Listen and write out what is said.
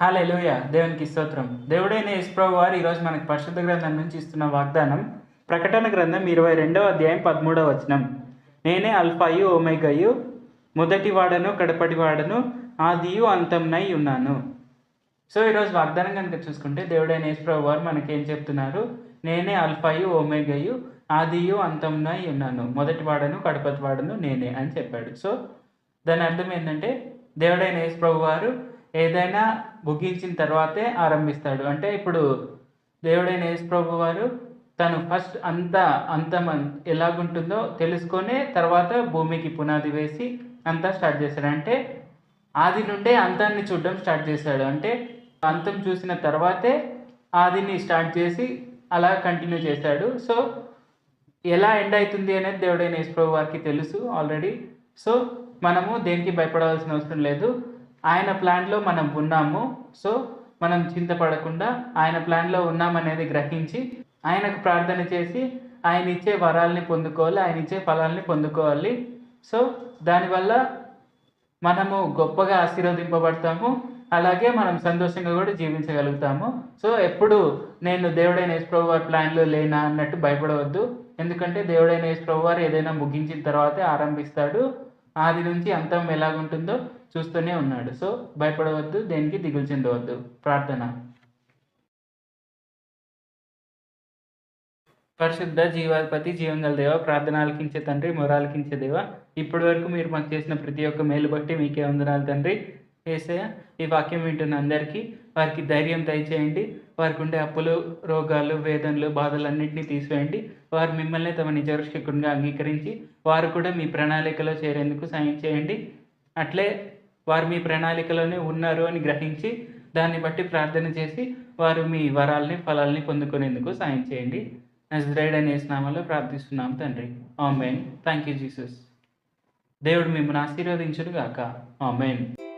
Hallelujah దేవునికి స్తోత్రం. దేవుడైన యశ్ప్రభు వారు ఈరోజు మనకు పరిశుద్ధ గ్రంథం నుంచి ఇస్తున్న వాగ్దానం ప్రకటన గ్రంథం ఇరవై రెండవ అధ్యాయం పదమూడవ వచనం. నేనే అల్ఫాయు ఓమెగయు మొదటి వాడను కడపటి వాడను ఆదియు అంతంనై ఉన్నాను. సో ఈరోజు వాగ్దానం కనుక చూసుకుంటే దేవుడైన యశ్ప్రభు వారు మనకేం చెప్తున్నారు? నేనే అల్ఫాయు ఓమెగయు ఆదియు అంతంనై ఉన్నాను. మొదటి వాడను కడపటి వాడను నేనే అని చెప్పాడు. సో దాని అర్థం ఏంటంటే దేవుడైన యశ్ప్రభు వారు ఏదైనా ముగించిన తర్వాతే ఆరంభిస్తాడు. అంటే ఇప్పుడు దేవుడైన యేసుప్రభు వారు తను ఫస్ట్ అంత అంతం ఎలాగుంటుందో తెలుసుకొని తర్వాత భూమికి పునాది వేసి అంతా స్టార్ట్ చేశాడు. అంటే ఆది నుండే అంతాన్ని చూడడం స్టార్ట్ చేశాడు. అంటే అంతం చూసిన తర్వాతే ఆదిని స్టార్ట్ చేసి అలా కంటిన్యూ చేశాడు. సో ఎలా ఎండ్ అవుతుంది అనేది దేవుడైన యేసుప్రభు వారికి తెలుసు ఆల్రెడీ. సో మనము దేనికి భయపడవలసిన అవసరం లేదు. ఆయన ప్లాన్లో మనం ఉన్నాము. సో మనం చింతపడకుండా ఆయన ప్లాన్లో ఉన్నామనేది గ్రహించి ఆయనకు ప్రార్థన చేసి ఆయన ఇచ్చే వరాల్ని పొందుకోవాలి ఆయన ఇచ్చే ఫలాల్ని పొందుకోవాలి. సో దానివల్ల మనము గొప్పగా ఆశీర్వదింపబడతాము. అలాగే మనం సంతోషంగా కూడా జీవించగలుగుతాము. సో ఎప్పుడు నేను దేవుడైన యేసుప్రభు వారి ప్లాన్లో లేనా అన్నట్టు భయపడవద్దు. ఎందుకంటే దేవుడైన యేసుప్రభు వారు ఏదైనా ముగించిన తర్వాతే ఆరంభిస్తాడు. ఆది నుంచి అంతం ఎలాగుంటుందో చూస్తూనే ఉన్నాడు. సో భయపడవద్దు దేనికి దిగులు చెందవద్దు. ప్రార్థన. పరిశుద్ధ జీవాధిపతి జీవంగల దేవ ప్రార్థన ఆలకించే తండ్రి మొరాలకించే దేవ ఇప్పటి వరకు మీరు మాకు చేసిన ప్రతి ఒక్క మేలు బట్టి మీకే వందనాలు తండ్రి. ఏసయ ఈ వాక్యం వింటున్న అందరికీ వారికి ధైర్యం దయచేయండి. వారికి ఉండే అప్పులు రోగాలు వేదనలు బాధలన్నింటినీ తీసివేయండి. వారు మిమ్మల్ని తమ నిజరక్షకునిగా అంగీకరించి వారు కూడా మీ ప్రణాళికలో చేరేందుకు సాయం చేయండి. అట్లే వారు మీ ప్రణాళికలోనే ఉన్నారు అని గ్రహించి దాన్ని బట్టి ప్రార్థన చేసి వారు మీ వరాల్ని ఫలాల్ని పొందుకునేందుకు సాయం చేయండి. నజరైడ్ అనే స్నామంలో ప్రార్థిస్తున్నాం తండ్రి. ఆమెన్. Thank you Jesus. దేవుడు మిమ్మల్ని ఆశీర్వదించును గాక ఆమెన్.